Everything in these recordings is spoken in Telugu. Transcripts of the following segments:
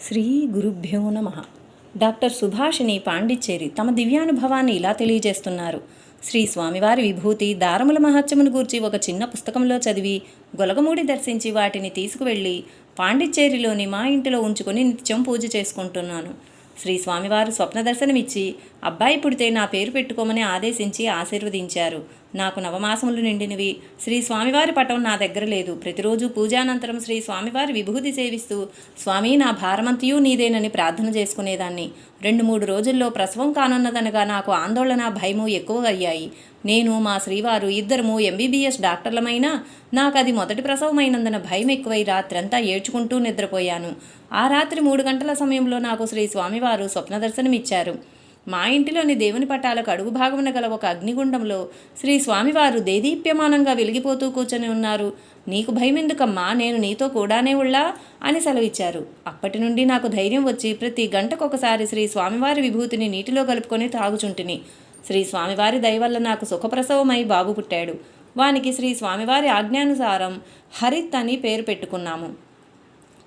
శ్రీ గురుభ్యో నమ. డాక్టర్ సుభాషిణి పాండిచ్చేరి తమ దివ్యానుభవాన్ని ఇలా తెలియజేస్తున్నారు. శ్రీ స్వామివారి విభూతి దారముల మహత్యమును గూర్చి ఒక చిన్న పుస్తకంలో చదివి గొలగమూడి దర్శించి వాటిని తీసుకువెళ్ళి పాండిచ్చేరిలోని మా ఇంటిలో ఉంచుకొని నిత్యం పూజ చేసుకుంటున్నాను. శ్రీ స్వామివారు స్వప్న దర్శనమిచ్చి అబ్బాయి పుడితే నా పేరు పెట్టుకోమని ఆదేశించి ఆశీర్వదించారు. నాకు నవమాసములు నిండినవి. శ్రీ స్వామివారి పటం నా దగ్గర లేదు. ప్రతిరోజు పూజానంతరం శ్రీ స్వామివారి విభూతి సేవిస్తూ స్వామి నా భారమంతయు నీదేనని ప్రార్థన చేసుకునేదాన్ని. రెండు మూడు రోజుల్లో ప్రసవం కానున్నదనగా నాకు ఆందోళన భయము ఎక్కువ అయ్యాయి. నేను మా శ్రీవారు ఇద్దరము ఎంబీబీఎస్ డాక్టర్లమైనా నాకు అది మొదటి ప్రసవమైనందున భయం ఎక్కువై రాత్రంతా ఏడ్చుకుంటూ నిద్రపోయాను. ఆ రాత్రి మూడు గంటల సమయంలో నాకు శ్రీ స్వామివారు స్వప్న దర్శనమిచ్చారు మా ఇంటిలోని దేవుని పటాలకు అడుగు భాగమున గల ఒక అగ్నిగుండంలో శ్రీ స్వామివారు దేదీప్యమానంగా వెలిగిపోతూ కూర్చొని ఉన్నారు. నీకు భయమెందుకమ్మా? నేను నీతో కూడానే ఉళ్ళా? అని సెలవిచ్చారు. అప్పటి నుండి నాకు ధైర్యం వచ్చి ప్రతి గంటకొకసారి శ్రీ స్వామివారి విభూతిని నీటిలో కలుపుకొని తాగుచుంటిని. శ్రీ స్వామివారి దయ వల్ల నాకు సుఖప్రసవమై బాబు పుట్టాడు. వానికి శ్రీ స్వామివారి ఆజ్ఞానుసారం హరిత్ అని పేరు పెట్టుకున్నాము.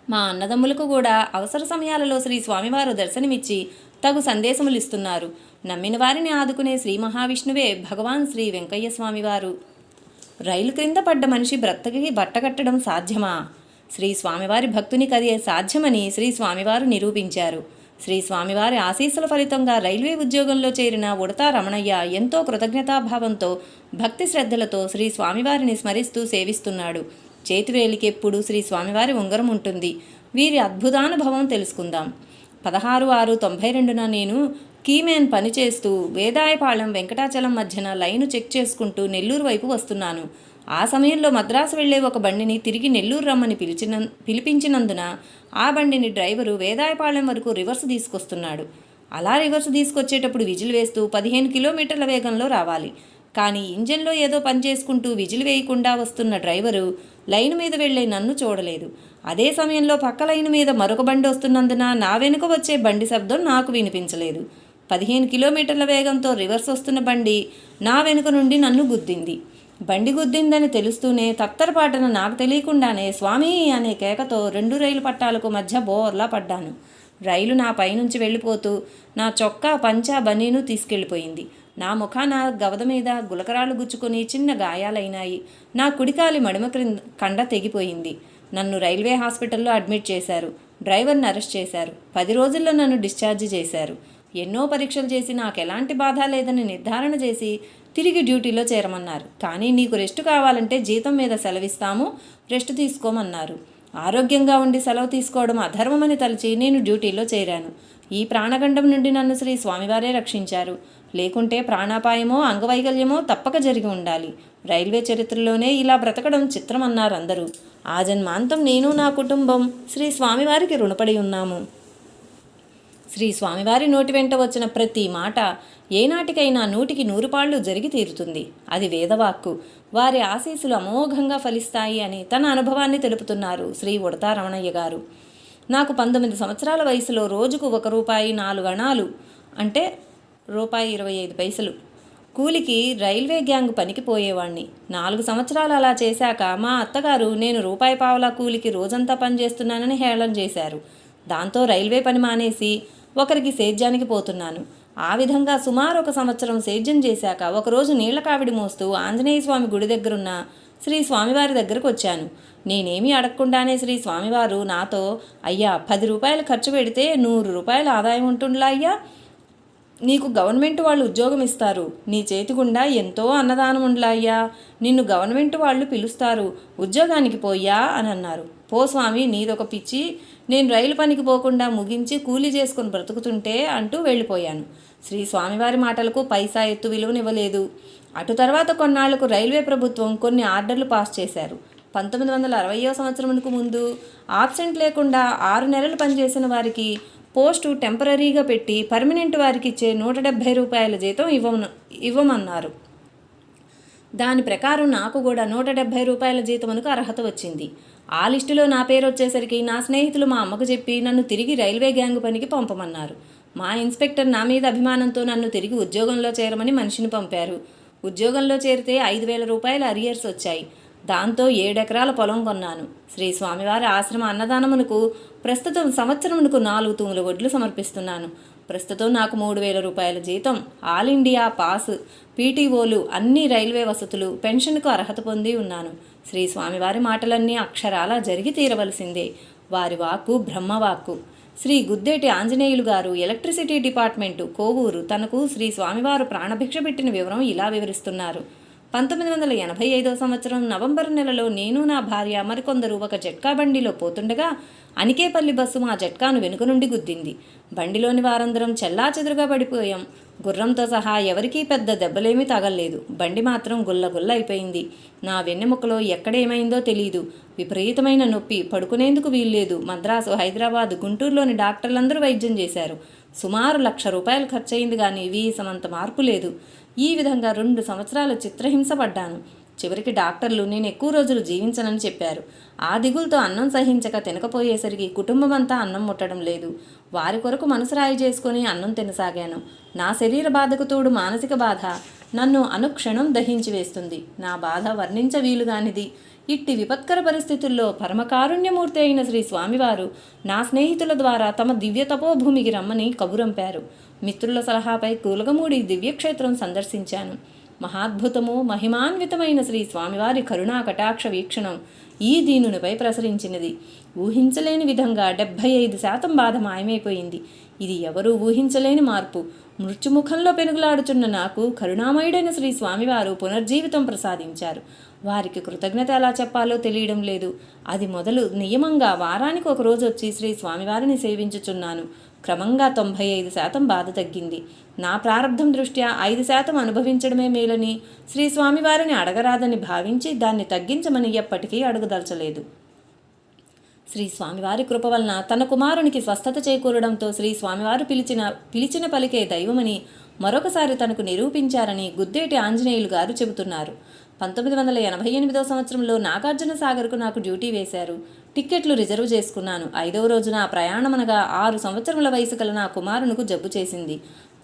మా అన్నదమ్ములకు కూడా అవసర సమయాలలో శ్రీ స్వామివారు దర్శనమిచ్చి తగు సందేశములు ఇస్తున్నారు నమ్మిన వారిని ఆదుకునే శ్రీ మహావిష్ణువే భగవాన్ శ్రీ వెంకయ్య స్వామివారు రైలు క్రింద పడ్డ మనిషి బ్రతకి బట్టకట్టడం సాధ్యమా? శ్రీ స్వామివారి భక్తునికి అది సాధ్యమని శ్రీ స్వామివారు నిరూపించారు. శ్రీ స్వామివారి ఆశీస్సుల ఫలితంగా రైల్వే ఉద్యోగంలో చేరిన ఉడతా రమణయ్య ఎంతో కృతజ్ఞతాభావంతో భక్తి శ్రద్ధలతో శ్రీ స్వామివారిని స్మరిస్తూ సేవిస్తున్నాడు. చేతివేలికెప్పుడు శ్రీ స్వామివారి ఉంగరం ఉంటుంది. వీరి అద్భుతానుభవం తెలుసుకుందాం. పదహారు ఆరు తొంభై రెండున నేను కీమేన్ పనిచేస్తూ వేదాయపాళెం వెంకటాచలం మధ్యన లైను చెక్ చేసుకుంటూ నెల్లూరు వైపు వస్తున్నాను. ఆ సమయంలో మద్రాసు వెళ్ళే ఒక బండిని తిరిగి నెల్లూరు రమ్మని పిలిచిన పిలిపించినందున ఆ బండిని డ్రైవరు వేదాయపాళెం వరకు రివర్స్ తీసుకొస్తున్నాడు. అలా రివర్స్ తీసుకొచ్చేటప్పుడు విజిల్ వేస్తూ పదిహేను కిలోమీటర్ల వేగంలో రావాలి. కానీ ఇంజన్లో ఏదో పని చేసుకుంటూ విజిల్ వేయకుండా వస్తున్న డ్రైవరు లైన్ మీద వెళ్ళే నన్ను చూడలేదు. అదే సమయంలో పక్క లైన్ మీద మరొక బండి వస్తున్నందున నా వెనుక వచ్చే బండి శబ్దం నాకు వినిపించలేదు. పదిహేను కిలోమీటర్ల వేగంతో రివర్స్ వస్తున్న బండి నా వెనుక నుండి నన్ను గుద్దింది. బండి గుద్దిందని తెలుస్తూనే తత్తరపాటన నాకు తెలియకుండానే స్వామి అనే కేకతో రెండు రైలు పట్టాలకు మధ్య బోర్లా పడ్డాను. రైలు నా పైనుంచి వెళ్ళిపోతూ నా చొక్కా పంచా బనీను తీసుకెళ్ళిపోయింది. నా ముఖాన గవద మీద గులకరాలు గుచ్చుకొని చిన్న గాయాలైనాయి. నా కుడికాలి మడిమ క్రింద కండ తెగిపోయింది. నన్ను రైల్వే హాస్పిటల్లో అడ్మిట్ చేశారు. డ్రైవర్ని అరెస్ట్ చేశారు. పది రోజుల్లో నన్ను డిశ్చార్జ్ చేశారు. ఎన్నో పరీక్షలు చేసి నాకు ఎలాంటి బాధ లేదని నిర్ధారణ చేసి తిరిగి డ్యూటీలో చేరమన్నారు. కానీ నీకు రెస్ట్ కావాలంటే జీతం మీద సెలవిస్తాము రెస్ట్ తీసుకోమన్నారు. ఆరోగ్యంగా ఉండి సెలవు తీసుకోవడం అధర్మమని తలచి నేను డ్యూటీలో చేరాను. ఈ ప్రాణగండం నుండి నన్ను శ్రీ స్వామివారే రక్షించారు. లేకుంటే ప్రాణాపాయమో అంగవైకల్యమో తప్పక జరిగి ఉండాలి. రైల్వే చరిత్రలోనే ఇలా బ్రతకడం చిత్రమన్నారు అందరూ ఆ జన్మాంతం నేను నా కుటుంబం. శ్రీ స్వామివారికి రుణపడి ఉన్నాము. శ్రీ స్వామివారి నోటి వెంట వచ్చిన ప్రతి మాట ఏనాటికైనా నూటికి నూరుపాళ్ళు జరిగి తీరుతుంది. అది వేదవాక్కు. వారి ఆశీస్సులు అమోఘంగా ఫలిస్తాయి అని తన అనుభవాన్ని తెలుపుతున్నారు శ్రీ ఉడతారమణయ్య గారు. నాకు పంతొమ్మిది సంవత్సరాల వయసులో రోజుకు ఒక రూపాయి నాలుగు అణాలు అంటే రూపాయి ఇరవై ఐదు పైసలు. కూలికి రైల్వే గ్యాంగ్ పనికి పోయేవాణ్ణి నాలుగు సంవత్సరాలు అలా చేశాక మా అత్తగారు నేను రూపాయి పావులా కూలికి రోజంతా పనిచేస్తున్నానని హేళన చేశారు. దాంతో రైల్వే పని మానేసి ఒకరికి సేద్యానికి పోతున్నాను. ఆ విధంగా సుమారు ఒక సంవత్సరం సేద్యం చేశాక ఒకరోజు నీళ్ళ కావిడి మోస్తూ ఆంజనేయ స్వామి గుడి దగ్గరున్న శ్రీ స్వామివారి దగ్గరకు వచ్చాను. నేనేమీ అడగకుండానే శ్రీ స్వామివారు నాతో అయ్యా పది రూపాయలు ఖర్చు పెడితే నూరు రూపాయల ఆదాయం ఉంటుండ్లా అయ్యా. నీకు గవర్నమెంట్ వాళ్ళు ఉద్యోగం ఇస్తారు నీ చేతి గుండా ఎంతో అన్నదానం ఉండలాయ్యా. నిన్ను గవర్నమెంట్ వాళ్ళు పిలుస్తారు. ఉద్యోగానికి పోయ్యా అని అన్నారు. పో స్వామి నీదొక పిచ్చి. నేను రైలు పనికి పోకుండా ముగించి కూలీ చేసుకుని బ్రతుకుతుంటే అంటూ వెళ్ళిపోయాను. శ్రీ స్వామివారి మాటలకు పైసా ఎత్తు విలువనివ్వలేదు. అటు తర్వాత కొన్నాళ్ళకు రైల్వే ప్రభుత్వం కొన్ని ఆర్డర్లు పాస్ చేశారు. పంతొమ్మిది వందల అరవయో సంవత్సరంకు ముందు ఆబ్సెంట్ లేకుండా ఆరు నెలలు పనిచేసిన వారికి పోస్టు టెంపరీగా పెట్టి పర్మనెంట్ వారికి ఇచ్చే నూట డెబ్భై రూపాయల జీతం ఇవ్వమను ఇవ్వమన్నారు. దాని ప్రకారం నాకు కూడా నూట డెబ్భై రూపాయల జీతమునకు అర్హత వచ్చింది. ఆ లిస్టులో నా పేరు వచ్చేసరికి నా స్నేహితులు మా అమ్మకు చెప్పి నన్ను తిరిగి రైల్వే గ్యాంగ్ పనికి పంపమన్నారు. మా ఇన్స్పెక్టర్ నా మీద అభిమానంతో నన్ను తిరిగి ఉద్యోగంలో చేరమని మనిషిని పంపారు. ఉద్యోగంలో చేరితే ఐదు వేల రూపాయల అరియర్స్ వచ్చాయి. దాంతో ఏడెకరాల పొలం కొన్నాను. శ్రీ స్వామివారి ఆశ్రమ అన్నదానమునకు ప్రస్తుతం సంవత్సరమునకు నాలుగు తూముల వడ్లు సమర్పిస్తున్నాను. ప్రస్తుతం నాకు మూడు వేల రూపాయల జీతం. All India pass. పీటీఓలు అన్ని రైల్వే వసతులు పెన్షన్కు అర్హత పొంది ఉన్నాను. శ్రీ స్వామివారి మాటలన్నీ అక్షరాలా జరిగి తీరవలసిందే. వారి వాక్కు బ్రహ్మవాక్కు శ్రీ గుద్దేటి ఆంజనేయులు గారు ఎలక్ట్రిసిటీ డిపార్ట్మెంటు కోవూరు. తనకు శ్రీ స్వామివారు ప్రాణభిక్ష పెట్టిన వివరం ఇలా వివరిస్తున్నారు. పంతొమ్మిది వందల ఎనభై ఐదో సంవత్సరం నవంబర్ నెలలో నేను నా భార్య మరికొందరు ఒక జట్కా బండిలో పోతుండగా అనికేపల్లి బస్సు మా జట్కాను వెనుక నుండి గుద్దింది. బండిలోని వారందరం చెల్లాచెదురుగా పడిపోయాం. గుర్రంతో సహా ఎవరికీ పెద్ద దెబ్బలేమీ తగలలేదు. బండి మాత్రం గుల్ల గుల్ల అయిపోయింది. నా వెన్నెముకలో ఎక్కడేమైందో తెలియదు విపరీతమైన నొప్పి. పడుకునేందుకు వీల్లేదు. మద్రాసు హైదరాబాద్ గుంటూరులోని డాక్టర్లందరూ వైద్యం చేశారు. సుమారు లక్ష రూపాయలు ఖర్చయింది కానీ వీసమంత మార్పు లేదు. ఈ విధంగా రెండు సంవత్సరాలు చిత్రహింస పడ్డాను. చివరికి డాక్టర్లు నేను ఎక్కువ రోజులు జీవించనని చెప్పారు. ఆ దిగులతో అన్నం సహించక తినకపోయేసరికి కుటుంబం అంతా అన్నం ముట్టడం లేదు. వారి కొరకు మనసు రాయి చేసుకొని అన్నం తినసాగాను. నా శరీర బాధకు తోడు మానసిక బాధ. నన్ను అనుక్షణం దహించి వేస్తుంది నా బాధ వర్ణించ వీలుగానిది. ఇట్టి విపత్కర పరిస్థితుల్లో పరమకారుణ్యమూర్తి అయిన శ్రీ స్వామివారు నా స్నేహితుల ద్వారా తమ దివ్య తపోభూమికి రమ్మని కబురంపారు. మిత్రుల సలహాపై కూలగమూడి దివ్యక్షేత్రం సందర్శించాను. మహాద్భుతము మహిమాన్వితమైన శ్రీ స్వామివారి కరుణా కటాక్ష వీక్షణం. ఈ దీనునిపై ప్రసరించినది. ఊహించలేని విధంగా డెబ్భై ఐదు శాతం బాధ మాయమైపోయింది. ఇది ఎవరూ ఊహించలేని మార్పు. మృత్యుముఖంలో పెనుగులాడుచున్న నాకు కరుణామయుడైన శ్రీ స్వామివారు పునర్జీవితం ప్రసాదించారు. వారికి కృతజ్ఞత ఎలా చెప్పాలో తెలియడం లేదు. అది మొదలు నియమంగా వారానికి ఒక రోజు వచ్చి శ్రీ స్వామివారిని సేవించుచున్నాను. క్రమంగా తొంభై ఐదు శాతం బాధ తగ్గింది. నా ప్రారంధం దృష్ట్యా ఐదు శాతం అనుభవించడమే మేలని శ్రీ స్వామివారిని అడగరాదని భావించి దాన్ని తగ్గించమని ఎప్పటికీ అడుగుదలచలేదు. శ్రీ స్వామివారి కృప వలన తన కుమారునికి స్వస్థత చేకూరడంతో శ్రీ స్వామివారు పిలిచిన పిలిచిన పలికే దైవమని మరొకసారి తనకు నిరూపించారని గుద్దేటి ఆంజనేయులు గారు చెబుతున్నారు. పంతొమ్మిది వందల ఎనభై ఎనిమిదో సంవత్సరంలో నాగార్జున సాగర్కు నాకు డ్యూటీ వేశారు. టిక్కెట్లు రిజర్వ్ చేసుకున్నాను. ఐదవ రోజున ప్రయాణమనగా ఆరు సంవత్సరముల వయసు గల నా కుమారునికి జబ్బు చేసింది.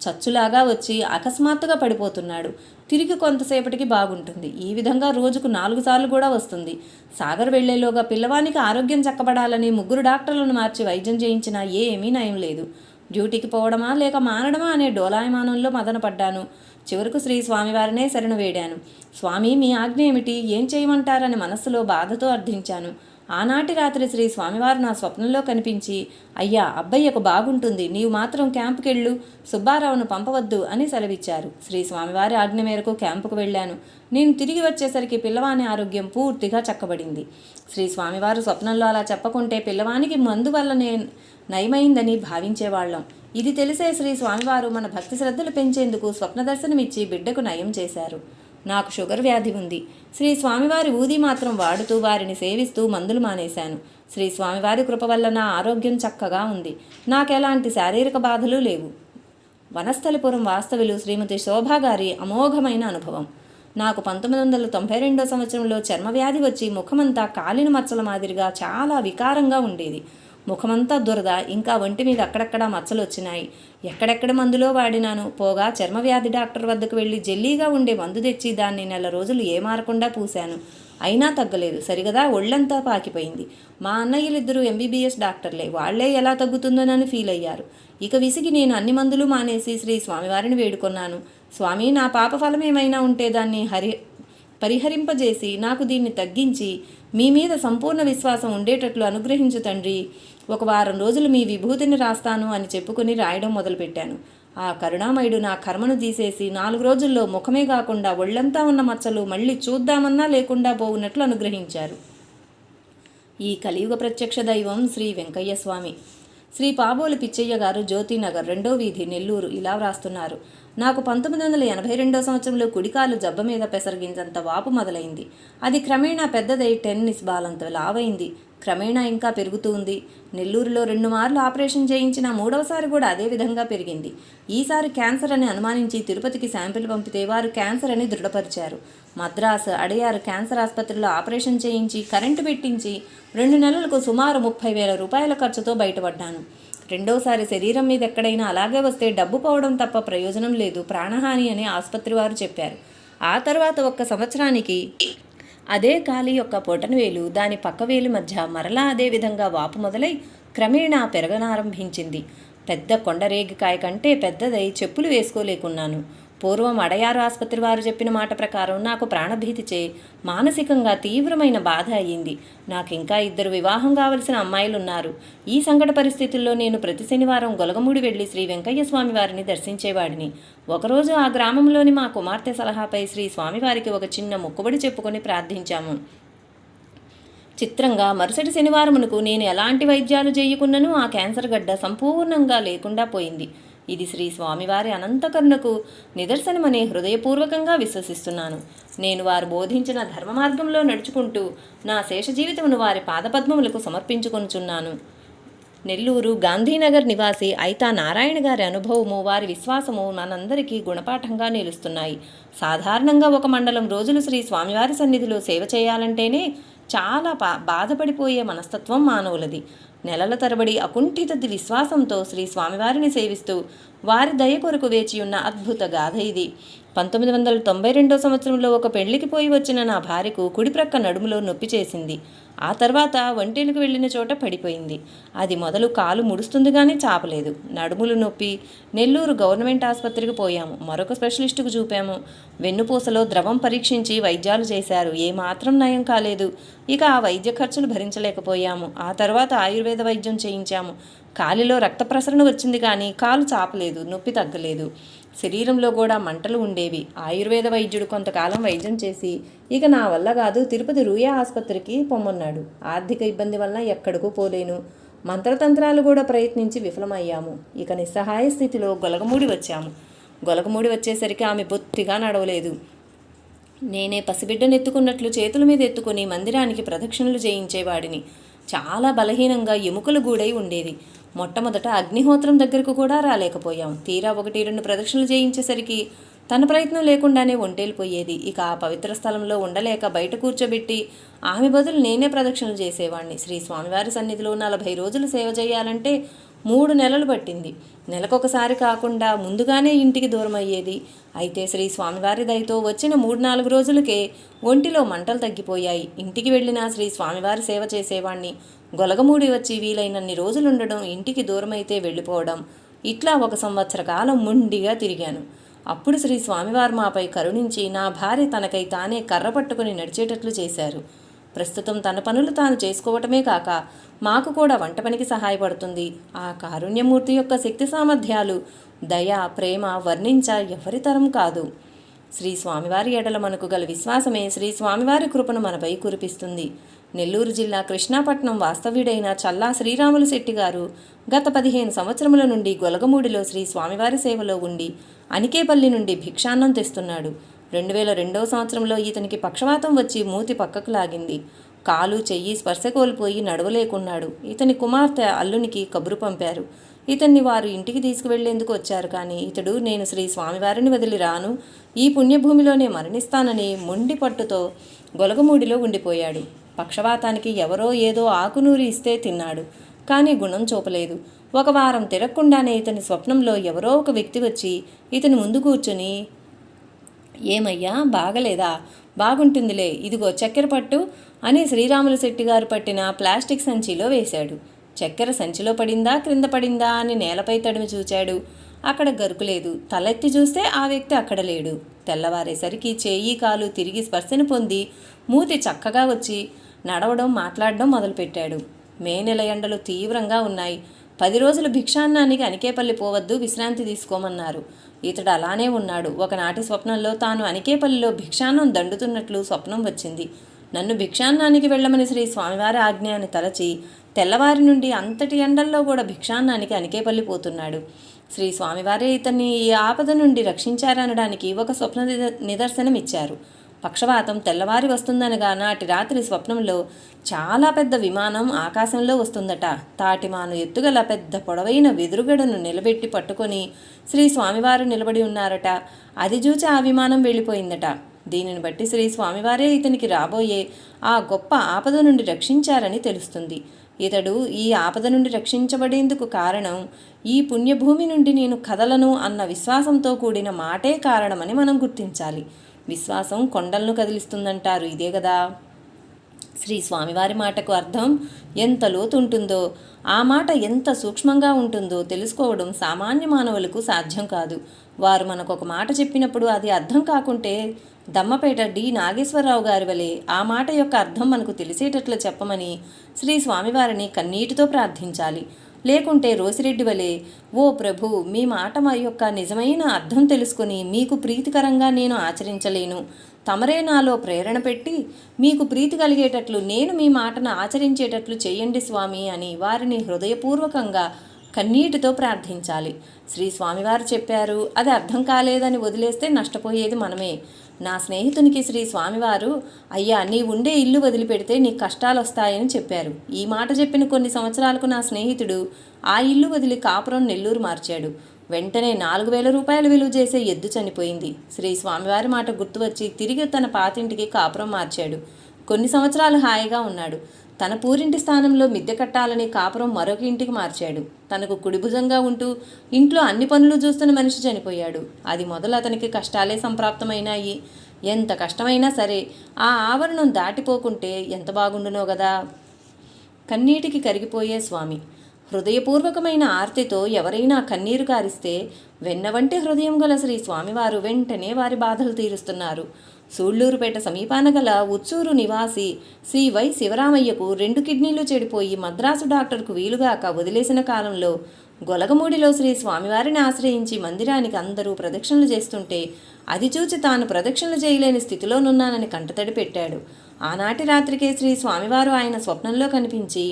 చచ్చులాగా వచ్చి అకస్మాత్తుగా పడిపోతున్నాడు. తిరిగి కొంతసేపటికి బాగుంటుంది. ఈ విధంగా రోజుకు నాలుగు సార్లు కూడా వస్తుంది. సాగర్ వెళ్ళేలోగా పిల్లవానికి ఆరోగ్యం చక్కబడాలని ముగ్గురు డాక్టర్లను మార్చి వైద్యం చేయించినా ఏమీ నయం లేదు. డ్యూటీకి పోవడమా లేక మానడమా అనే డోలాయమానంలో మదనపడ్డాను. చివరకు శ్రీ స్వామివారినే శరణు వేడాను. స్వామి మీ ఆజ్ఞ ఏమిటి? ఏం చేయమంటారని మనస్సులో బాధతో అర్థించాను. ఆనాటి రాత్రి శ్రీ స్వామివారు నా స్వప్నంలో కనిపించి అయ్యా అబ్బయ్యకు బాగుంటుంది నీవు మాత్రం క్యాంపుకెళ్ళు సుబ్బారావును పంపవద్దు అని సెలవిచ్చారు. శ్రీ స్వామివారి ఆజ్ఞ మేరకు క్యాంపుకు వెళ్ళాను. నేను తిరిగి వచ్చేసరికి పిల్లవాని ఆరోగ్యం పూర్తిగా చక్కబడింది. శ్రీ స్వామివారు స్వప్నంలో అలా చెప్పకుంటే పిల్లవానికి మందు వల్లనే నయమైందని భావించేవాళ్ళం. ఇది తెలిసే శ్రీ స్వామివారు మన భక్తి శ్రద్ధలు పెంచేందుకు స్వప్న దర్శనమిచ్చి బిడ్డకు నయం చేశారు. నాకు షుగర్ వ్యాధి ఉంది. శ్రీ స్వామివారి ఊది మాత్రం వాడుతూ వారిని సేవిస్తూ మందులు మానేశాను. శ్రీ స్వామివారి కృప వల్ల నా ఆరోగ్యం చక్కగా ఉంది. నాకెలాంటి శారీరక బాధలు లేవు. వనస్థలిపురం వాస్తవులు శ్రీమతి శోభాగారి అమోఘమైన అనుభవం. నాకు పంతొమ్మిది వందల తొంభై రెండో సంవత్సరంలో చర్మవ్యాధి వచ్చి ముఖమంతా కాలిన మచ్చల మాదిరిగా చాలా వికారంగా ఉండేది. ముఖమంతా దురద ఇంకా ఒంటి మీద అక్కడక్కడ మచ్చలు వచ్చినాయి ఎక్కడెక్కడ మందులో వాడినాను? పోగా చర్మవ్యాధి డాక్టర్ వద్దకు వెళ్ళి జెల్లీగా ఉండే మందు తెచ్చి దాన్ని నెల రోజులు ఏమారకుండా పూశాను. అయినా తగ్గలేదు. సరిగదా ఒళ్ళంతా పాకిపోయింది. మా అన్నయ్యలిద్దరూ ఎంబీబీఎస్ డాక్టర్లే. వాళ్ళే ఎలా తగ్గుతుందోనని ఫీల్ అయ్యారు. ఇక విసిగి నేను అన్ని మందులు మానేసి శ్రీ స్వామివారిని వేడుకొన్నాను. స్వామి నా పాప ఫలం ఏమైనా ఉంటే దాన్ని హరి పరిహరింపజేసి నాకు దీన్ని తగ్గించి మీ మీద సంపూర్ణ విశ్వాసం ఉండేటట్లు అనుగ్రహించు తండ్రి. ఒక వారం రోజులు మీ విభూతిని రాస్తాను అని చెప్పుకుని రాయడం మొదలుపెట్టాను. ఆ కరుణామయుడు నా కర్మను తీసేసి నాలుగు రోజుల్లో ముఖమే కాకుండా ఒళ్ళంతా ఉన్న మచ్చలు మళ్ళీ చూద్దామన్నా లేకుండా పోవున్నట్లు అనుగ్రహించారు. ఈ కలియుగ ప్రత్యక్ష దైవం శ్రీ వెంకయ్య స్వామి. శ్రీ పాబోలు పిచ్చయ్య గారు జ్యోతినగర్ రెండో వీధి నెల్లూరు ఇలా వ్రాస్తున్నారు. నాకు పంతొమ్మిది వందల ఎనభై రెండో సంవత్సరంలో కుడికాలు జబ్బ మీద పెసరగించంత వాపు మొదలైంది. అది క్రమేణా పెద్దదై టెన్నిస్ బాలంత లావైంది. క్రమేణా ఇంకా పెరుగుతూ ఉంది. నెల్లూరులో రెండు మార్లు ఆపరేషన్ చేయించిన మూడవసారి కూడా అదే విధంగా పెరిగింది. ఈసారి క్యాన్సర్ అని అనుమానించి తిరుపతికి శాంపిల్ పంపితే వారు క్యాన్సర్ అని దృఢపరిచారు. మద్రాసు అడయారు క్యాన్సర్ ఆసుపత్రిలో ఆపరేషన్ చేయించి కరెంటు పెట్టించి రెండు నెలలకు సుమారు ముప్పై వేల రూపాయల ఖర్చుతో బయటపడ్డాను. రెండోసారి శరీరం మీద ఎక్కడైనా అలాగే వస్తే డబ్బు పోవడం తప్ప ప్రయోజనం లేదు ప్రాణహాని అని ఆసుపత్రి వారు చెప్పారు. ఆ తర్వాత ఒక్క సంవత్సరానికి అదే కాలి యొక్క పొటనవేలు దాని పక్కవేలు మధ్య మరలా అదే విధంగా వాపు మొదలై క్రమేణా పెరగనారంభించింది. పెద్ద కొండరేగికాయ కంటే పెద్దదై చెప్పులు వేసుకోలేకున్నాను. పూర్వం అడయారు ఆసుపత్రి వారు చెప్పిన మాట ప్రకారం నాకు ప్రాణభీతిచే మానసికంగా తీవ్రమైన బాధ అయ్యింది. నాకింకా ఇద్దరు వివాహం కావలసిన అమ్మాయిలున్నారు. ఈ సంకట పరిస్థితుల్లో నేను ప్రతి శనివారం గొలగమూడి వెళ్ళి శ్రీ వెంకయ్య స్వామి వారిని దర్శించేవాడిని. ఒకరోజు ఆ గ్రామంలోని మా కుమార్తె సలహాపై శ్రీ స్వామివారికి ఒక చిన్న మొక్కుబడి చెప్పుకొని ప్రార్థించాము. చిత్రంగా మరుసటి శనివారమునకు నేను ఎలాంటి వైద్యాలు చేయకున్నను ఆ క్యాన్సర్ గడ్డ సంపూర్ణంగా లేకుండా పోయింది. ఇది శ్రీ స్వామివారి అనంతకరుణకు నిదర్శనమని హృదయపూర్వకంగా విశ్వసిస్తున్నాను. నేను వారు బోధించిన ధర్మ మార్గంలో నడుచుకుంటూ నా శేష జీవితమును వారి పాదపద్మములకు సమర్పించుకొనుచున్నాను. నెల్లూరు గాంధీనగర్ నివాసి ఐతా నారాయణ గారి అనుభవము వారి విశ్వాసము మనందరికీ గుణపాఠంగా నిలుస్తున్నాయి. సాధారణంగా ఒక మండలం రోజులు శ్రీ స్వామివారి సన్నిధిలో సేవ చేయాలంటేనే చాలా బా బాధపడిపోయే మనస్తత్వం మానవులది. నెలల తరబడి అకుంఠిత విశ్వాసంతో శ్రీ స్వామివారిని సేవిస్తూ వారి దయ కొరకు వేచి ఉన్న అద్భుత గాథ ఇది. పంతొమ్మిది వందల తొంభై రెండో సంవత్సరంలో ఒక పెళ్ళికి పోయి వచ్చిన నా భార్యకు కుడి ప్రక్క నడుములో నొప్పి చేసింది. ఆ తర్వాత ఒంటేలకు వెళ్ళిన చోట పడిపోయింది. అది మొదలు కాలు ముడుస్తుంది కానీ చాపలేదు. నడుములు నొప్పి నెల్లూరు గవర్నమెంట్ ఆసుపత్రికి పోయాము. మరొక స్పెషలిస్టుకు చూపాము. వెన్నుపూసలో ద్రవం పరీక్షించి వైద్యాలు చేశారు. ఏమాత్రం నయం కాలేదు. ఇక ఆ వైద్య ఖర్చులు భరించలేకపోయాము. ఆ తర్వాత ఆయుర్వేద వైద్యం చేయించాము. కాలిలో రక్త ప్రసరణ వచ్చింది కానీ కాలు చాపలేదు. నొప్పి తగ్గలేదు. శరీరంలో కూడా మంటలు ఉండేవి. ఆయుర్వేద వైద్యుడు కొంతకాలం వైద్యం చేసి ఇక నా వల్ల కాదు తిరుపతి రూయా ఆసుపత్రికి పొమ్మన్నాడు. ఆర్థిక ఇబ్బంది వల్ల ఎక్కడికూ పోలేను. మంత్రతంత్రాలు కూడా ప్రయత్నించి విఫలమయ్యాము. ఇక నిస్సహాయ స్థితిలో గొలగమూడి వచ్చాము. గొలగమూడి వచ్చేసరికి ఆమె బొత్తిగా నడవలేదు. నేనే పసిబిడ్డనెత్తుకున్నట్లు చేతుల మీద ఎత్తుకుని మందిరానికి ప్రదక్షిణలు చేయించేవాడిని. చాలా బలహీనంగా ఎముకలు గూడై ఉండేది మొట్టమొదట అగ్నిహోత్రం దగ్గరకు కూడా రాలేకపోయాం. తీరా ఒకటి రెండు ప్రదక్షిణలు చేయించేసరికి తన ప్రయత్నం లేకుండానే ఒంటేలిపోయేది ఇక ఆ పవిత్ర స్థలంలో ఉండలేక బయట కూర్చోబెట్టి ఆమె బదులు నేనే ప్రదక్షిణలు చేసేవాణ్ణి. శ్రీ స్వామివారి సన్నిధిలో నలభై రోజులు సేవ చేయాలంటే మూడు నెలలు పట్టింది. నెలకొకసారి కాకుండా ముందుగానే ఇంటికి దూరం అయ్యేది అయితే శ్రీ స్వామివారి దయతో వచ్చిన మూడు నాలుగు రోజులకే ఒంటిలో మంటలు తగ్గిపోయాయి. ఇంటికి వెళ్ళినా శ్రీ స్వామివారి సేవ చేసేవాణ్ణి. గొలగమూడి వచ్చి వీలైనన్ని రోజులు ఉండడం ఇంటికి దూరమైతే వెళ్ళిపోవడం. ఇట్లా ఒక సంవత్సర కాలం ముండిగా తిరిగాను. అప్పుడు శ్రీ స్వామివారు మాపై కరుణించి నా భార్య తనకై తానే కర్ర పట్టుకుని నడిచేటట్లు చేశారు. ప్రస్తుతం తన పనులు తాను చేసుకోవటమే కాక మాకు కూడా వంట పనికి సహాయపడుతుంది. ఆ కారుణ్యమూర్తి యొక్క శక్తి సామర్థ్యాలు దయ ప్రేమ వర్ణించ ఎవరి తరం కాదు. శ్రీ స్వామివారి ఎడల మనకు గల విశ్వాసమే శ్రీ స్వామివారి కృపను మనపై కురిపిస్తుంది. నెల్లూరు జిల్లా కృష్ణాపట్నం వాస్తవ్యుడైన చల్లా శ్రీరాములు శెట్టి గారు గత పదిహేను సంవత్సరముల నుండి గొలగమూడిలో శ్రీ స్వామివారి సేవలో ఉండి అనికేపల్లి నుండి భిక్షాన్నం తెస్తున్నాడు. రెండు వేల రెండవ సంవత్సరంలో ఇతనికి పక్షవాతం వచ్చి మూతి పక్కకు లాగింది. కాలు చెయ్యి స్పర్శ కోల్పోయి నడవలేకున్నాడు. ఇతని కుమార్తె అల్లునికి కబురు పంపారు. ఇతన్ని వారు ఇంటికి తీసుకువెళ్ళేందుకు వచ్చారు కానీ ఇతడు నేను శ్రీ స్వామివారిని వదిలి రాను ఈ పుణ్యభూమిలోనే మరణిస్తానని మొండి పట్టుతో గొలగమూడిలో ఉండిపోయాడు. పక్షవాతానికి ఎవరో ఏదో ఆకునూరి ఇస్తే తిన్నాడు కానీ గుణం చూపలేదు. ఒక వారం తిరగకుండానే ఇతని స్వప్నంలో ఎవరో ఒక వ్యక్తి వచ్చి ఇతని ముందు కూర్చుని ఏమయ్యా బాగలేదా? బాగుంటుందిలే ఇదిగో చక్కెర పట్టు అని శ్రీరాములు శెట్టి గారు పట్టిన ప్లాస్టిక్ సంచిలో వేశాడు. చక్కెర సంచిలో పడిందా క్రింద పడిందా అని నేలపై తడిమి చూచాడు. అక్కడ గరుకులేదు తలెత్తి చూస్తే ఆ వ్యక్తి అక్కడ లేడు. తెల్లవారేసరికి చేయి కాలు తిరిగి స్పర్శను పొంది మూతి చక్కగా వచ్చి నడవడం మాట్లాడడం మొదలుపెట్టాడు. మే నెల ఎండలు తీవ్రంగా ఉన్నాయి. పది రోజులు భిక్షాన్నానికి అనికేపల్లి పోవద్దు విశ్రాంతి తీసుకోమన్నారు. ఇతడు అలానే ఉన్నాడు. ఒకనాటి స్వప్నంలో తాను అనికేపల్లిలో భిక్షాన్నం దండుతున్నట్లు స్వప్నం వచ్చింది. నన్ను భిక్షాన్నానికి వెళ్ళమని శ్రీ స్వామివారి ఆజ్ఞ అని తలచి తెల్లవారి నుండి అంతటి ఎండల్లో కూడా భిక్షాన్నానికి అనికేపల్లి పోతున్నాడు. శ్రీ స్వామివారే ఇతన్ని ఈ ఆపద నుండి రక్షించారనడానికి ఒక స్వప్న నిద- నిదర్శనం ఇచ్చారు పక్షవాతం తెల్లవారి వస్తుందనగా నాటి రాత్రి స్వప్నంలో చాలా పెద్ద విమానం ఆకాశంలో వస్తుందట. తాటిమాను ఎత్తుగల పెద్ద పొడవైన వెదురుగడను నిలబెట్టి పట్టుకొని శ్రీ స్వామివారు నిలబడి ఉన్నారట. అది చూచి ఆ విమానం వెళ్ళిపోయిందట. దీనిని బట్టి శ్రీ స్వామివారే ఇతనికి రాబోయే ఆ గొప్ప ఆపద నుండి రక్షించారని తెలుస్తుంది. ఇతడు ఈ ఆపద నుండి రక్షించబడేందుకు కారణం ఈ పుణ్యభూమి నుండి నేను కదలను అన్న విశ్వాసంతో కూడిన మాటే కారణమని మనం గుర్తించాలి. విశ్వాసం కొండలను కదిలిస్తుందంటారు. ఇదే కదా. శ్రీ స్వామివారి మాటకు అర్థం ఎంత లోతు ఉంటుందో ఆ మాట ఎంత సూక్ష్మంగా ఉంటుందో తెలుసుకోవడం సామాన్య మానవులకు సాధ్యం కాదు. వారు మనకు ఒక మాట చెప్పినప్పుడు అది అర్థం కాకుంటే దమ్మపేట డి. నాగేశ్వరరావు గారి వలె ఆ మాట యొక్క అర్థం మనకు తెలిసేటట్లు చెప్పమని శ్రీ స్వామివారిని కన్నీటితో ప్రార్థించాలి. లేకుంటే రోసిరెడ్డి వలె ఓ ప్రభు మీ మాట మా యొక్క నిజమైన అర్థం తెలుసుకుని మీకు ప్రీతికరంగా నేను ఆచరించలేను. తమరే నాలో ప్రేరణ పెట్టి మీకు ప్రీతి కలిగేటట్లు నేను మీ మాటను ఆచరించేటట్లు చేయండి స్వామి అని వారిని హృదయపూర్వకంగా కన్నీటితో ప్రార్థించాలి. శ్రీ స్వామివారు చెప్పారు అది అర్థం కాలేదని వదిలేస్తే నష్టపోయేది మనమే. నా స్నేహితునికి శ్రీ స్వామివారు అయ్యా నీ ఉండే ఇల్లు వదిలిపెడితే నీకు కష్టాలు వస్తాయని చెప్పారు. ఈ మాట చెప్పిన కొన్ని సంవత్సరాలకు నా స్నేహితుడు ఆ ఇల్లు వదిలి కాపురం నెల్లూరు మార్చాడు. వెంటనే నాలుగు వేల రూపాయలు విలువ చేసే ఎద్దు చనిపోయింది. శ్రీ స్వామివారి మాట గుర్తు వచ్చి తిరిగి తన పాతింటికి కాపురం మార్చాడు. కొన్ని సంవత్సరాలు హాయిగా ఉన్నాడు. తన పూరింటి స్థానంలో మిద్దె కట్టాలని కాపురం మరొక ఇంటికి మార్చాడు. తనకు కుడిభుజంగా ఉంటూ ఇంట్లో అన్ని పనులు చూస్తున్న మనిషి చనిపోయాడు. అది మొదలు అతనికి కష్టాలే సంప్రాప్తమైనాయి. ఎంత కష్టమైనా సరే ఆ ఆవరణం దాటిపోకుంటే ఎంత బాగుండునో కదా కన్నీటికి కరిగిపోయే స్వామి. హృదయపూర్వకమైన ఆర్తితో ఎవరైనా కన్నీరు కారిస్తే వెన్నవంటి హృదయం గల శ్రీ స్వామివారు వెంటనే వారి బాధలు తీరుస్తున్నారు. సూళ్ళూరుపేట సమీపాన గల ఉచ్చూరు నివాసి శ్రీ వై శివరామయ్యకు రెండు కిడ్నీలు చెడిపోయి మద్రాసు డాక్టర్కు వీలుగాక వదిలేసిన కాలంలో గొలగమూడిలో శ్రీ స్వామివారిని ఆశ్రయించి మందిరానికి అందరూ ప్రదక్షిణలు చేస్తుంటే అది చూచి తాను ప్రదక్షిణలు చేయలేని స్థితిలోనున్నానని కంటతడి పెట్టాడు. ఆనాటి రాత్రికే శ్రీ స్వామివారు ఆయన స్వప్నంలో కనిపించి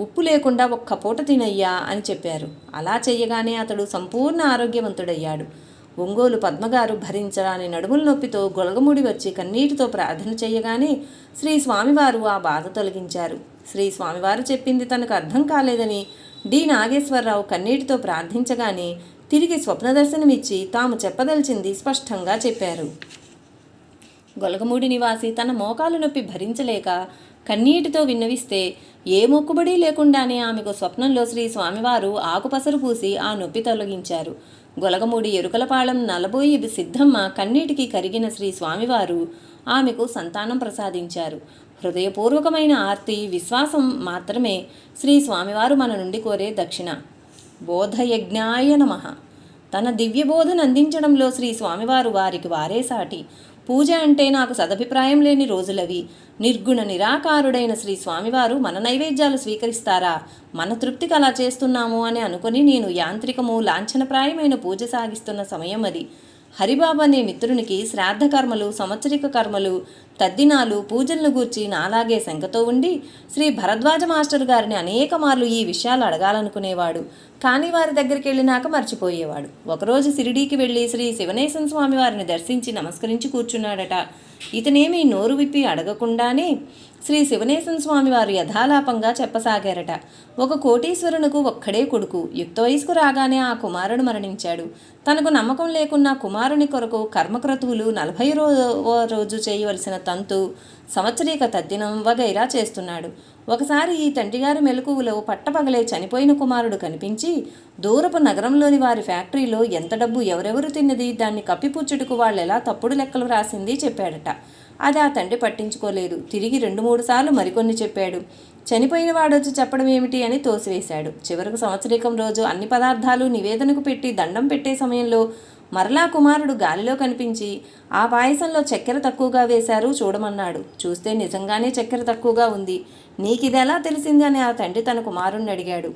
ఉప్పు లేకుండా ఒక్క పూట తినయ్యా అని చెప్పారు. అలా చేయగానే అతడు సంపూర్ణ ఆరోగ్యవంతుడయ్యాడు. ఒంగోలు పద్మగారు భరించరాని నడుముల నొప్పితో గొలగముడి వచ్చి కన్నీటితో ప్రార్థన చేయగానే శ్రీ స్వామివారు ఆ బాధ తొలగించారు. శ్రీ స్వామివారు చెప్పింది తనకు అర్థం కాలేదని డి. నాగేశ్వరరావు కన్నీటితో ప్రార్థించగానే తిరిగి స్వప్న దర్శనమిచ్చి తాము చెప్పదలిచింది స్పష్టంగా చెప్పారు. గొలగమూడి నివాసి తన మోకాలు నొప్పి భరించలేక కన్నీటితో విన్నవిస్తే ఏ మొక్కుబడి లేకుండానే ఆమెకు స్వప్నంలో శ్రీ స్వామివారు ఆకుపసరు పూసి ఆ నొప్పి తొలగించారు. గొలగమూడి ఎరుకలపాళెం నలబోయి సిద్ధమ్మ కన్నీటికి కరిగిన శ్రీ స్వామివారు. ఆమెకు సంతానం ప్రసాదించారు. హృదయపూర్వకమైన ఆర్తి విశ్వాసం మాత్రమే శ్రీ స్వామివారు మన నుండి కోరే దక్షిణ. బోధయజ్ఞాయ నమః. తన దివ్యబోధను అందించడంలో శ్రీ స్వామివారు వారికి వారే సాటి. పూజ అంటే నాకు సదభిప్రాయం లేని రోజులవి. నిర్గుణ నిరాకారుడైన శ్రీ స్వామివారు మన నైవేద్యాలు స్వీకరిస్తారా? మన తృప్తికి అలా చేస్తున్నాము అని అనుకుని నేను యాంత్రికము లాంఛనప్రాయమైన పూజ సాగిస్తున్న సమయం అది. హరిబాబు అనే మిత్రునికి శ్రాద్ధ కర్మలు సంవత్సరిక కర్మలు తద్దినాలు పూజలను గూర్చి నాలాగే శంకతో ఉండి శ్రీ భరద్వాజ మాస్టర్ గారిని అనేక మార్లు ఈ విషయాలు అడగాలనుకునేవాడు. కానీ వారి దగ్గరికి వెళ్ళినాక మర్చిపోయేవాడు. ఒకరోజు సిరిడీకి వెళ్ళి శ్రీ శివనేశం స్వామి వారిని దర్శించి నమస్కరించి కూర్చున్నాడట. ఇతనేమీ నోరు విప్పి అడగకుండానే శ్రీ శివనేశం స్వామి వారు యథాలాపంగా చెప్పసాగారట. ఒక కోటీశ్వరునకు ఒక్కడే కొడుకు. యుక్తవయస్కు రాగానే ఆ కుమారుడు మరణించాడు. తనకు నమ్మకం లేకున్న కుమారుని కొరకు కర్మక్రతువులు నలభై రో రోజు చేయవలసిన తంతు సంవత్సరీక తద్దినం వగైరా చేస్తున్నాడు. ఒకసారి ఈ తండ్రిగారి మెలకువలో పట్టపగలే చనిపోయిన కుమారుడు కనిపించి దూరపు నగరంలోని వారి ఫ్యాక్టరీలో ఎంత డబ్బు ఎవరెవరు తిన్నది దాన్ని కప్పిపుచ్చుటకు వాళ్ళెలా తప్పుడు లెక్కలు రాసింది చెప్పాడట. అది ఆ తండ్రి పట్టించుకోలేదు. తిరిగి రెండు మూడు సార్లు మరికొన్ని చెప్పాడు. చనిపోయిన వాడొచ్చి చెప్పడం ఏమిటి అని తోసివేశాడు. చివరకు సంవత్సరికం రోజు అన్ని పదార్థాలు నివేదనకు పెట్టి దండం పెట్టే సమయంలో మరలా కుమారుడు గాలిలో కనిపించి ఆ పాయసంలో చక్కెర తక్కువగా వేశారు చూడమన్నాడు. చూస్తే నిజంగానే చక్కెర తక్కువగా ఉంది. నీకిదెలా తెలిసింది? అని ఆ తండ్రి తన కుమారుణ్ణి అడిగాడు.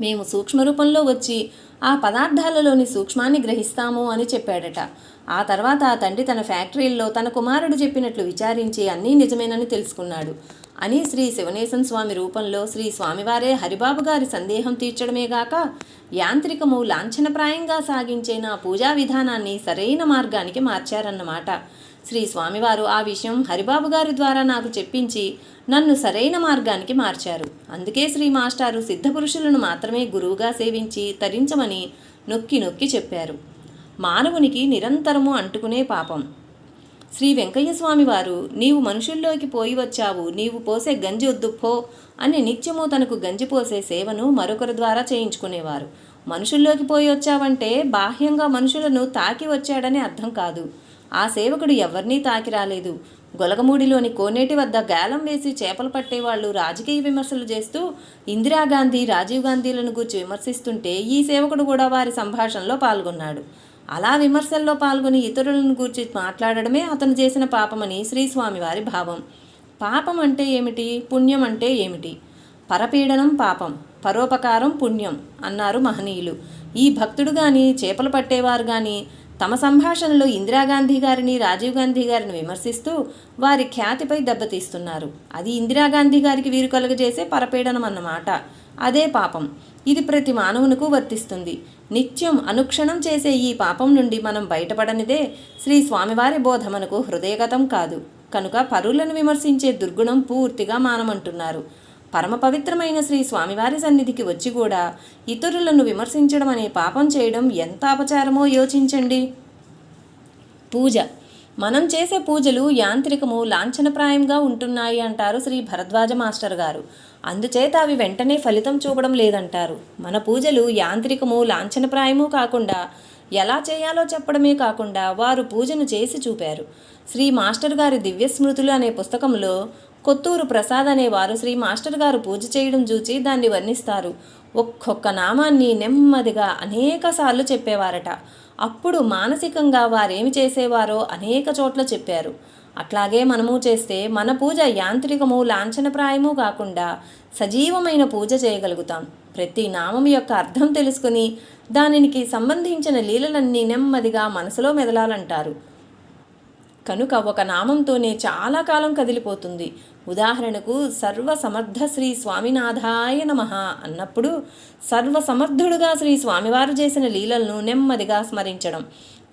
మేము సూక్ష్మ రూపంలో వచ్చి ఆ పదార్థాలలోని సూక్ష్మాన్ని గ్రహిస్తాము అని చెప్పాడట. ఆ తర్వాత ఆ తండ్రి తన ఫ్యాక్టరీల్లో తన కుమారుడు చెప్పినట్లు విచారించి అన్నీ నిజమేనని తెలుసుకున్నాడు. అని శ్రీ శివనేశం స్వామి రూపంలో శ్రీ స్వామివారే హరిబాబు గారి సందేహం తీర్చడమే గాక యాంత్రికము లాంఛనప్రాయంగా సాగించే నా పూజా విధానాన్ని సరైన మార్గానికి మార్చారన్నమాట. శ్రీ స్వామివారు ఆ విషయం హరిబాబు గారి ద్వారా నాకు చెప్పించి నన్ను సరైన మార్గానికి మార్చారు. అందుకే శ్రీ మాస్టారు సిద్ధపురుషులను మాత్రమే గురువుగా సేవించి తరించమని నొక్కి నొక్కి చెప్పారు. మానవునికి నిరంతరము అంటుకునే పాపం. శ్రీ వెంకయ్యస్వామివారు వారు నీవు మనుషుల్లోకి పోయి వచ్చావు నీవు పోసే గంజి వద్దు పో అని నిత్యము తనకు గంజి పోసే సేవను మరొకరి ద్వారా చేయించుకునేవారు. మనుషుల్లోకి పోయి వచ్చావంటే బాహ్యంగా మనుషులను తాకి వచ్చాడని అర్థం కాదు. ఆ సేవకుడు ఎవరినీ తాకి రాలేదు. గొలగమూడిలోని కోనేటి వద్ద గాలం వేసి చేపలు పట్టేవాళ్ళు రాజకీయ విమర్శలు చేస్తూ ఇందిరాగాంధీ రాజీవ్ గాంధీలను గురించి విమర్శిస్తుంటే ఈ సేవకుడు కూడా వారి సంభాషణలో పాల్గొన్నాడు. అలా విమర్శల్లో పాల్గొని ఇతరులను గురించి మాట్లాడడమే అతను చేసిన పాపమని శ్రీస్వామి వారి భావం. పాపం అంటే ఏమిటి? పుణ్యం అంటే ఏమిటి? పరపీడనం పాపం పరోపకారం పుణ్యం అన్నారు మహనీయులు. ఈ భక్తుడు కానీ చేపలు పట్టేవారు కానీ తమ సంభాషణలో ఇందిరాగాంధీ గారిని రాజీవ్ గాంధీ గారిని విమర్శిస్తూ వారి ఖ్యాతిపై దెబ్బతీస్తున్నారు. అది ఇందిరాగాంధీ గారికి వీరు కలుగజేసే పరపీడనం అన్నమాట అదే పాపం. ఇది ప్రతి మానవునకు వర్తిస్తుంది. నిత్యం అనుక్షణం చేసే ఈ పాపం నుండి మనం బయటపడనిదే శ్రీ స్వామివారి బోధ మనకు హృదయగతం కాదు. కనుక పరులను విమర్శించే దుర్గుణం పూర్తిగా మానమంటున్నారు. పరమ పవిత్రమైన శ్రీ స్వామివారి సన్నిధికి వచ్చి కూడా ఇతరులను విమర్శించడం అనే పాపం చేయడం ఎంత అపచారమో యోచించండి. పూజ. మనం చేసే పూజలు యాంత్రికము లాంఛనప్రాయంగా ఉంటున్నాయి అంటారు శ్రీ భరద్వాజ మాస్టర్ గారు. అందుచేత అవి వెంటనే ఫలితం చూపడం లేదంటారు. మన పూజలు యాంత్రికము లాంఛనప్రాయము కాకుండా ఎలా చేయాలో చెప్పడమే కాకుండా వారు పూజను చేసి చూపారు. శ్రీ మాస్టర్ గారి దివ్య స్మృతులు అనే పుస్తకంలో కొత్తూరు ప్రసాద్ అనేవారు శ్రీ మాస్టర్ గారు పూజ చేయడం చూచి దాన్ని వర్ణిస్తారు. ఒక్కొక్క నామాన్ని నెమ్మదిగా అనేకసార్లు చెప్పేవారట. అప్పుడు మానసికంగా వారేమి చేసేవారో అనేక చోట్ల చెప్పారు. అట్లాగే మనము చేస్తే మన పూజ యాంత్రికము లాంఛనప్రాయము కాకుండా సజీవమైన పూజ చేయగలుగుతాం. ప్రతి నామం యొక్క అర్థం తెలుసుకుని దానికి సంబంధించిన లీలలన్నీ నెమ్మదిగా మనసులో మెదలాలంటారు. కనుక ఒక నామంతోనే చాలా కాలం కదిలిపోతుంది. ఉదాహరణకు సర్వ సమర్థ శ్రీ స్వామినాథాయ నమ అన్నప్పుడు సర్వసమర్థుడుగా శ్రీ స్వామివారు చేసిన లీలలను నెమ్మదిగా స్మరించడం.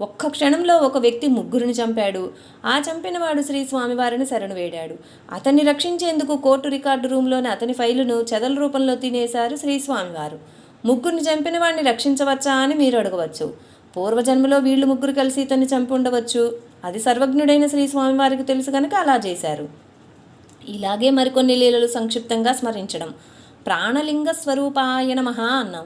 ఒక్క క్షణంలో ఒక వ్యక్తి ముగ్గురిని చంపాడు. ఆ చంపినవాడు శ్రీ స్వామివారిని శరణు వేడాడు. అతన్ని రక్షించేందుకు కోర్టు రికార్డు రూమ్లోని అతని ఫైలును చెదల రూపంలో తినేశారు శ్రీ స్వామివారు. ముగ్గురిని చంపిన వాడిని రక్షించవచ్చా అని మీరు అడగవచ్చు. పూర్వజన్మలో వీళ్ళు ముగ్గురు కలిసి ఇతన్ని చంపి ఉండవచ్చు అది సర్వజ్ఞుడైన శ్రీ స్వామివారికి తెలుసు కనుక అలా చేశారు. ఇలాగే మరికొన్ని లీలలు సంక్షిప్తంగా స్మరించడం. ప్రాణలింగ స్వరూపాయ నమ అన్నాం.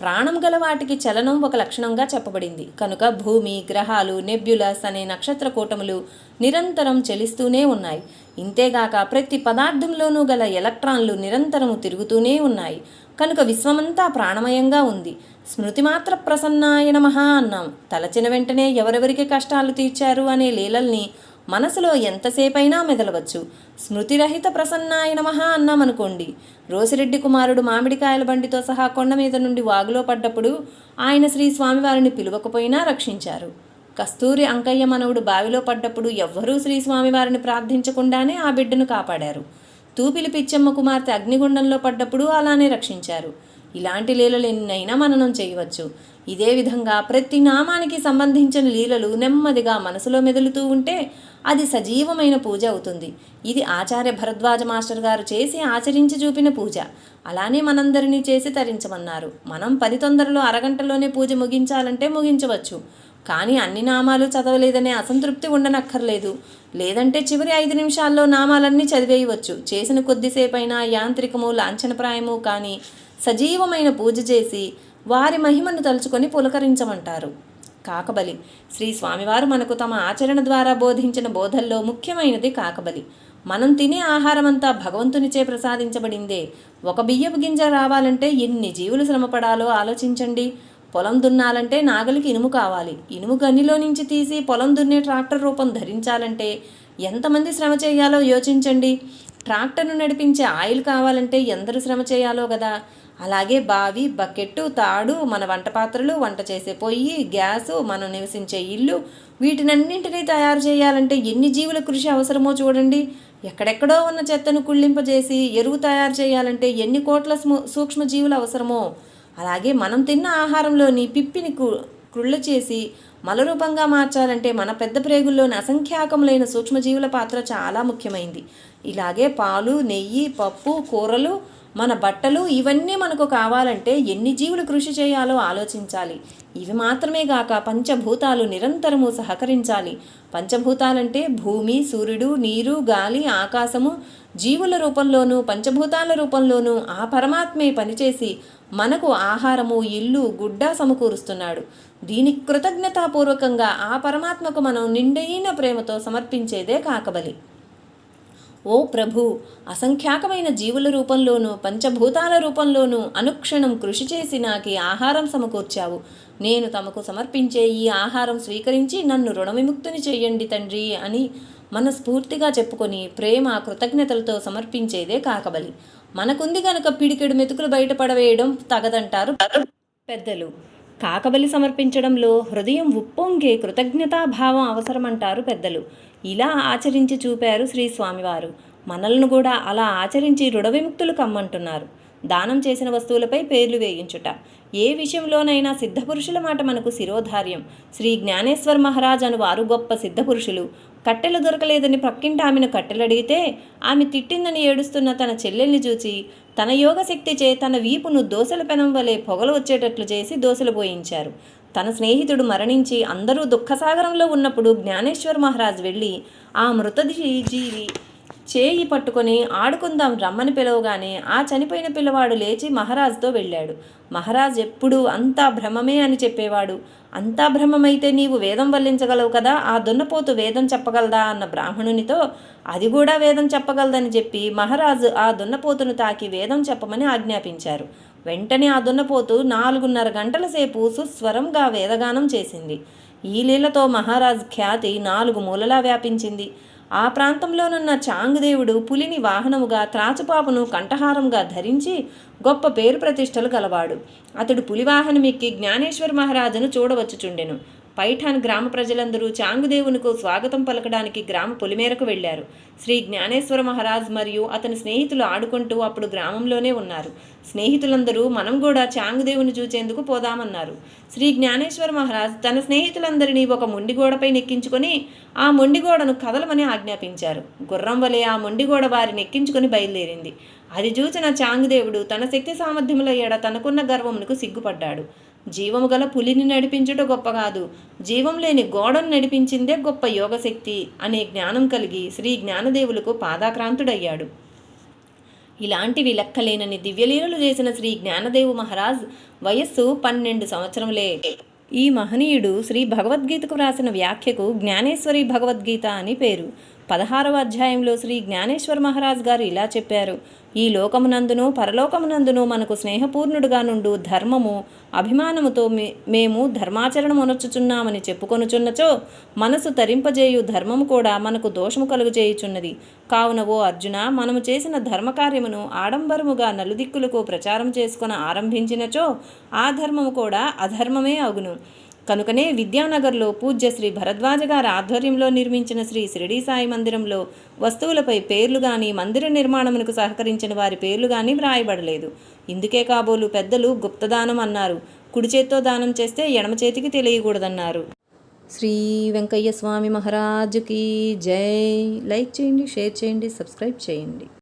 ప్రాణం గల వాటికి చలనం ఒక లక్షణంగా చెప్పబడింది. కనుక భూమి గ్రహాలు నెబ్యులస్ అనే నక్షత్ర కూటములు నిరంతరం చలిస్తూనే ఉన్నాయి. ఇంతేగాక ప్రతి పదార్థంలోనూ గల ఎలక్ట్రాన్లు నిరంతరము తిరుగుతూనే ఉన్నాయి. కనుక విశ్వమంతా ప్రాణమయంగా ఉంది. స్మృతి మాత్ర ప్రసన్నాయ నమః అన్నాం. తలచిన వెంటనే ఎవరెవరికి కష్టాలు తీర్చారు అనే లీలల్ని మనసులో ఎంతసేపైనా మెదలవచ్చు. స్మృతిరహిత ప్రసన్నాయ నమః అన్నామనుకోండి. రోసిరెడ్డి కుమారుడు మామిడికాయల బండితో సహా కొండ మీద నుండి వాగులో పడ్డప్పుడు ఆయన శ్రీ స్వామివారిని పిలువకపోయినా రక్షించారు. కస్తూరి అంకయ్య మనవుడు బావిలో పడ్డప్పుడు ఎవ్వరూ శ్రీ స్వామివారిని ప్రార్థించకుండానే ఆ బిడ్డను కాపాడారు. తూపిలి పిచ్చమ్మ కుమార్తె అగ్నిగుండంలో పడ్డప్పుడు అలానే రక్షించారు. ఇలాంటి లీలలు ఎన్నైనా మననం చేయవచ్చు. ఇదే విధంగా ప్రతి నామానికి సంబంధించిన లీలలు నెమ్మదిగా మనసులో మెదులుతూ ఉంటే అది సజీవమైన పూజ అవుతుంది. ఇది ఆచార్య భరద్వాజ మాస్టర్ గారు చేసి ఆచరించి చూపిన పూజ. అలానే మనందరినీ చేసి తరించమన్నారు. మనం పని తొందరలో అరగంటలోనే పూజ ముగించాలంటే ముగించవచ్చు. కానీ అన్ని నామాలు చదవలేదనే అసంతృప్తి ఉండనక్కర్లేదు. లేదంటే చివరి ఐదు నిమిషాల్లో నామాలన్నీ చదివేయవచ్చు. చేసిన కొద్దిసేపైనా యాంత్రికము లాంఛనప్రాయము కానీ సజీవమైన పూజ చేసి వారి మహిమను తలుచుకొని పులకరించమంటారు. కాకబలి. శ్రీ స్వామివారు మనకు తమ ఆచరణ ద్వారా బోధించిన బోధల్లో ముఖ్యమైనది కాకబలి. మనం తినే ఆహారమంతా భగవంతునిచే ప్రసాదించబడిందే. ఒక బియ్యపు గింజ రావాలంటే ఎన్ని జీవులు శ్రమపడాలో ఆలోచించండి. పొలం దున్నాలంటే నాగలికి ఇనుము కావాలి. ఇనుము గనిలో నుంచి తీసి పొలం దున్నే ట్రాక్టర్ రూపం ధరించాలంటే ఎంతమంది శ్రమ చేయాలో యోచించండి. ట్రాక్టర్ను నడిపించే ఆయిల్ కావాలంటే ఎందరు శ్రమ చేయాలో కదా అలాగే బావి బకెట్టు తాడు మన వంట పాత్రలు వంట చేసే పొయ్యి గ్యాసు మనం నివసించే ఇల్లు వీటినన్నింటినీ తయారు చేయాలంటే ఎన్ని జీవుల కృషి అవసరమో చూడండి. ఎక్కడెక్కడో ఉన్న చెత్తను కుళ్ళింపజేసి ఎరువు తయారు చేయాలంటే ఎన్ని కోట్ల స్ము- సూక్ష్మజీవులు అవసరమో. అలాగే మనం తిన్న ఆహారంలోని పిప్పిని కు కృళ్ళ చేసి మలరూపంగా మార్చాలంటే మన పెద్ద ప్రేగుల్లోని అసంఖ్యాకములైన సూక్ష్మజీవుల పాత్ర చాలా ముఖ్యమైంది. ఇలాగే పాలు నెయ్యి పప్పు కూరలు మన బట్టలు ఇవన్నీ మనకు కావాలంటే ఎన్ని జీవులు కృషి చేయాలో ఆలోచించాలి. ఇవి మాత్రమే గాక పంచభూతాలు నిరంతరము సహకరించాలి. పంచభూతాలంటే భూమి సూర్యుడు నీరు గాలి ఆకాశము జీవుల రూపంలోనూ పంచభూతాల రూపంలోనూ ఆ పరమాత్మే పనిచేసి మనకు ఆహారము ఇల్లు గుడ్డ సమకూరుస్తున్నాడు. దీని కృతజ్ఞతాపూర్వకంగా ఆ పరమాత్మకు మనం నిండైన ప్రేమతో సమర్పించేదే కాకబలి. ఓ ప్రభు అసంఖ్యాకమైన జీవుల రూపంలోనూ పంచభూతాల రూపంలోనూ అనుక్షణం కృషి చేసి నాకు ఆహారం సమకూర్చావు. నేను తమకు సమర్పించే ఈ ఆహారం స్వీకరించి నన్ను రుణవిముక్తిని చేయండి తండ్రి అని మనస్ఫూర్తిగా చెప్పుకొని ప్రేమ కృతజ్ఞతలతో సమర్పించేదే కాకబలి. మనకుంది గనక పిడికెడు మెతుకులు బయటపడవేయడం తగదంటారు పెద్దలు. కాకబలి సమర్పించడంలో హృదయం ఉప్పొంగే కృతజ్ఞతాభావం అవసరమంటారు పెద్దలు. ఇలా ఆచరించి చూపారు శ్రీ స్వామివారు మనల్ని కూడా అలా ఆచరించి రుణవిముక్తులు కమ్మంటున్నారు. దానం చేసిన వస్తువులపై పేర్లు వేయించుట. ఏ విషయంలోనైనా సిద్ధపురుషుల మాట మనకు శిరోధార్యం. శ్రీ జ్ఞానేశ్వర్ మహారాజ్ అను వారు గొప్ప సిద్ధపురుషులు. కట్టెలు దొరకలేదని ప్రక్కింట ఆమెను కట్టెలడిగితే ఆమె తిట్టిందని ఏడుస్తున్న తన చెల్లెల్ని చూచి తన యోగశక్తి చే తన వీపును దోశల పెనం వలె పొగలు వచ్చేటట్లు చేసి దోసలు పోయించారు. తన స్నేహితుడు మరణించి అందరూ దుఃఖసాగరంలో ఉన్నప్పుడు జ్ఞానేశ్వర్ మహారాజ్ వెళ్ళి ఆ మృత జీవి చేయి పట్టుకొని ఆడుకుందాం రమ్మని పిలవగానే ఆ చనిపోయిన పిల్లవాడు లేచి మహారాజుతో వెళ్ళాడు. మహారాజ్ ఎప్పుడూ అంతా భ్రమమే అని చెప్పేవాడు. అంతా భ్రమమైతే నీవు వేదం వల్లించగలవు కదా? ఆ దున్నపోతు వేదం చెప్పగలదా? అన్న బ్రాహ్మణునితో అది కూడా వేదం చెప్పగలదని చెప్పి మహారాజు ఆ దున్నపోతును తాకి వేదం చెప్పమని ఆజ్ఞాపించారు. వెంటనే ఆ దున్నపోతు నాలుగున్నర గంటల సేపు సుస్వరంగా వేదగానం చేసింది. ఈ లీలతో మహారాజ్ ఖ్యాతి నాలుగు మూలలా వ్యాపించింది. ఆ ప్రాంతంలోనున్న చాంగుదేవుడు పులిని వాహనముగా త్రాచుపాపును కంఠహారంగా ధరించి గొప్ప పేరు ప్రతిష్టలు గలవాడు. అతడు పులివాహనం ఎక్కి జ్ఞానేశ్వర మహారాజును చూడవచ్చుచుండెను. పైఠాన్ గ్రామ ప్రజలందరూ చాంగుదేవునికు స్వాగతం పలకడానికి గ్రామ పొలిమేరకు వెళ్ళారు శ్రీ జ్ఞానేశ్వర మహారాజ్ మరియు అతని స్నేహితులు ఆడుకుంటూ అప్పుడు గ్రామంలోనే ఉన్నారు. స్నేహితులందరూ మనం కూడా చాంగుదేవుని చూచేందుకు పోదామన్నారు. శ్రీ జ్ఞానేశ్వర మహారాజ్ తన స్నేహితులందరినీ ఒక మొండిగోడపై నెక్కించుకొని ఆ మొండిగోడను కదలమని ఆజ్ఞాపించారు. గుర్రం వలె ఆ మొండిగోడ వారిని ఎక్కించుకొని బయలుదేరింది. అది చూసిన చాంగుదేవుడు తన శక్తి సామర్థ్యముల ఏడ తనకున్న గర్వమునకు సిగ్గుపడ్డాడు. జీవము గల పులిని నడిపించుట గొప్ప కాదు. జీవం లేని గోడను నడిపించిందే గొప్ప యోగశక్తి అనే జ్ఞానం కలిగి శ్రీ జ్ఞానదేవులకు పాదాక్రాంతుడయ్యాడు. ఇలాంటివి లెక్కలేనని దివ్యలీలలు చేసిన శ్రీ జ్ఞానదేవు మహారాజ్ వయస్సు పన్నెండు సంవత్సరములే. ఈ మహనీయుడు శ్రీ భగవద్గీతకు వ్రాసిన వ్యాఖ్యకు జ్ఞానేశ్వరి భగవద్గీత అని పేరు. పదహారవ అధ్యాయంలో శ్రీ జ్ఞానేశ్వర మహారాజ్ గారు ఇలా చెప్పారు. ఈ లోకమునందును పరలోకమునందును మనకు స్నేహపూర్ణుడుగా నుండు ధర్మము అభిమానముతో మే మేము ధర్మాచరణమునొచ్చుచున్నామని చెప్పుకొనుచున్నచో మనసు తరింపజేయు ధర్మము కూడా మనకు దోషము కలుగజేయుచున్నది. కావున ఓ అర్జున మనము చేసిన ధర్మకార్యమును ఆడంబరముగా నలుదిక్కులకు ప్రచారం చేసుకుని ఆరంభించినచో ఆ ధర్మము కూడా అధర్మమే అగును. కనుకనే విద్యానగర్లో పూజ్య శ్రీ భరద్వాజ గారి ఆధ్వర్యంలో నిర్మించిన శ్రీ షిరిడీ సాయి మందిరంలో వస్తువులపై పేర్లు కానీ మందిర నిర్మాణమునకు సహకరించిన వారి పేర్లు కానీ వ్రాయబడలేదు. ఇందుకే కాబోలు పెద్దలు గుప్తదానం అన్నారు. కుడి చేత్తో దానం చేస్తే ఎడమ చేతికి తెలియకూడదన్నారు. శ్రీ వెంకయ్య స్వామి మహారాజుకి జై. లైక్ చేయండి షేర్ చేయండి సబ్స్క్రైబ్ చేయండి.